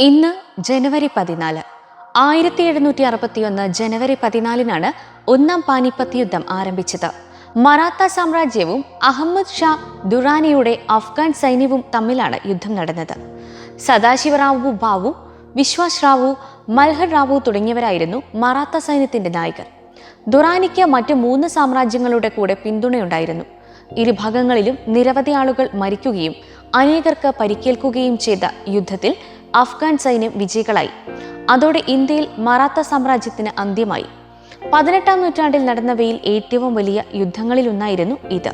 ഇന്ന് ജനുവരി പതിനാല്. ആയിരത്തി എഴുന്നൂറ്റി അറുപത്തിയൊന്ന് ജനുവരി പതിനാലിനാണ് ഒന്നാം പാനിപ്പത്ത് യുദ്ധം ആരംഭിച്ചത്. മറാത്ത സാമ്രാജ്യവും അഹമ്മദ് ഷാ ദുറാനിയുടെ അഫ്ഗാൻ സൈന്യവും തമ്മിലാണ് യുദ്ധം നടന്നത്. സദാശിവറാവു ബാവു വിശ്വാസ് റാവു മൽഹർ റാവു തുടങ്ങിയവരായിരുന്നു മറാത്ത സൈന്യത്തിന്റെ നായകർ. ദുറാനിക്ക് മറ്റ് മൂന്ന് സാമ്രാജ്യങ്ങളുടെ കൂടെ പിന്തുണയുണ്ടായിരുന്നു. ഇരുഭാഗങ്ങളിലും നിരവധി ആളുകൾ മരിക്കുകയും അനേകർക്ക് പരിക്കേൽക്കുകയും ചെയ്ത യുദ്ധത്തിൽ അഫ്ഗാൻ സൈന്യം വിജയികളായി. അതോടെ ഇന്ത്യയിൽ മറാത്ത സാമ്രാജ്യത്തിന് അന്ത്യമായി. പതിനെട്ടാം നൂറ്റാണ്ടിൽ നടന്നവയിൽ ഏറ്റവും വലിയ യുദ്ധങ്ങളിലൊന്നായിരുന്നു ഇത്.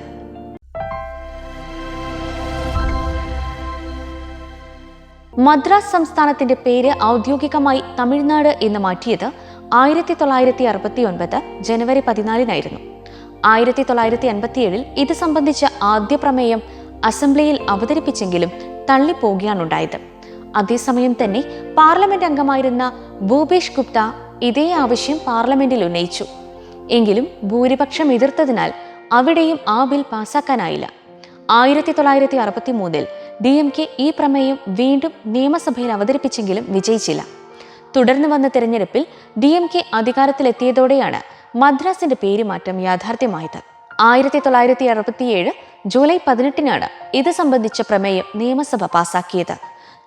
മദ്രാസ് സംസ്ഥാനത്തിന്റെ പേര് ഔദ്യോഗികമായി തമിഴ്നാട് എന്ന് മാറ്റിയത് ആയിരത്തി തൊള്ളായിരത്തി അറുപത്തി ഒൻപത് ജനുവരി പതിനാലിനായിരുന്നു. ആയിരത്തി തൊള്ളായിരത്തി അൻപത്തിയേഴിൽ ഇത് സംബന്ധിച്ച ആദ്യ പ്രമേയം അസംബ്ലിയിൽ അവതരിപ്പിച്ചെങ്കിലും തള്ളിപ്പോകുകയാണുണ്ടായത്. അതേസമയം തന്നെ പാർലമെന്റ് അംഗമായിരുന്ന ഭൂപേഷ് ഗുപ്ത ഇതേ ആവശ്യം പാർലമെന്റിൽ ഉന്നയിച്ചു. എങ്കിലും ഭൂരിപക്ഷം എതിർത്തതിനാൽ അവിടെയും ആ ബിൽ പാസാക്കാനായില്ല. ആയിരത്തി തൊള്ളായിരത്തി അറുപത്തി മൂന്നിൽ ഡി എം കെ ഈ പ്രമേയം വീണ്ടും നിയമസഭയിൽ അവതരിപ്പിച്ചെങ്കിലും വിജയിച്ചില്ല. തുടർന്ന് വന്ന തെരഞ്ഞെടുപ്പിൽ ഡി എം കെ അധികാരത്തിലെത്തിയതോടെയാണ് മദ്രാസിന്റെ പേരുമാറ്റം യാഥാർത്ഥ്യമായത്. ആയിരത്തി തൊള്ളായിരത്തി അറുപത്തിയേഴ് ജൂലൈ പതിനെട്ടിനാണ് ഇത് സംബന്ധിച്ച പ്രമേയം നിയമസഭ പാസാക്കിയത്.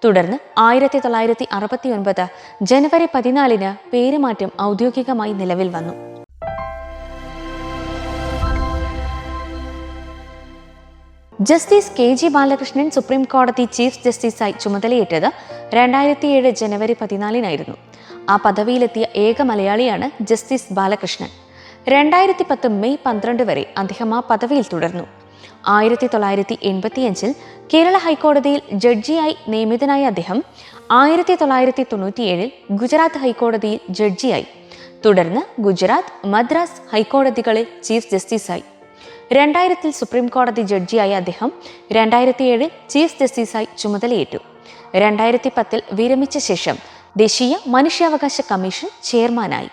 തുടർന്ന് ആയിരത്തി തൊള്ളായിരത്തി അറുപത്തി ഒൻപത് ജനുവരി പതിനാലിന് പേരുമാറ്റം ഔദ്യോഗികമായി നിലവിൽ വന്നു. Justice K G Balakrishnan supreme കോടതി ചീഫ് ജസ്റ്റിസായി ചുമതലയേറ്റത് രണ്ടായിരത്തി ഏഴ് ജനുവരി പതിനാലിനായിരുന്നു. ആ പദവിയിലെത്തിയ ഏക മലയാളിയാണ് ജസ്റ്റിസ് ബാലകൃഷ്ണൻ. രണ്ടായിരത്തി പത്ത് മെയ് പന്ത്രണ്ട് വരെ അദ്ദേഹം ആ പദവിയിൽ തുടർന്നു. ആയിരത്തി തൊള്ളായിരത്തി എൺപത്തിയഞ്ചിൽ കേരള ഹൈക്കോടതിയിൽ ജഡ്ജിയായി നിയമിതനായ അദ്ദേഹം ആയിരത്തി തൊള്ളായിരത്തി തൊണ്ണൂറ്റിയേഴിൽ ഗുജറാത്ത് ഹൈക്കോടതിയിൽ ജഡ്ജിയായി. തുടർന്ന് ഗുജറാത്ത് മദ്രാസ് ഹൈക്കോടതികളിൽ ചീഫ് ജസ്റ്റിസായി. രണ്ടായിരത്തിൽ സുപ്രീം കോടതി ജഡ്ജിയായ അദ്ദേഹം രണ്ടായിരത്തി ഏഴിൽ ചീഫ് ജസ്റ്റിസായി ചുമതലയേറ്റു. രണ്ടായിരത്തി പത്തിൽ വിരമിച്ച ശേഷം ദേശീയ മനുഷ്യാവകാശ കമ്മീഷൻ ചെയർമാനായി.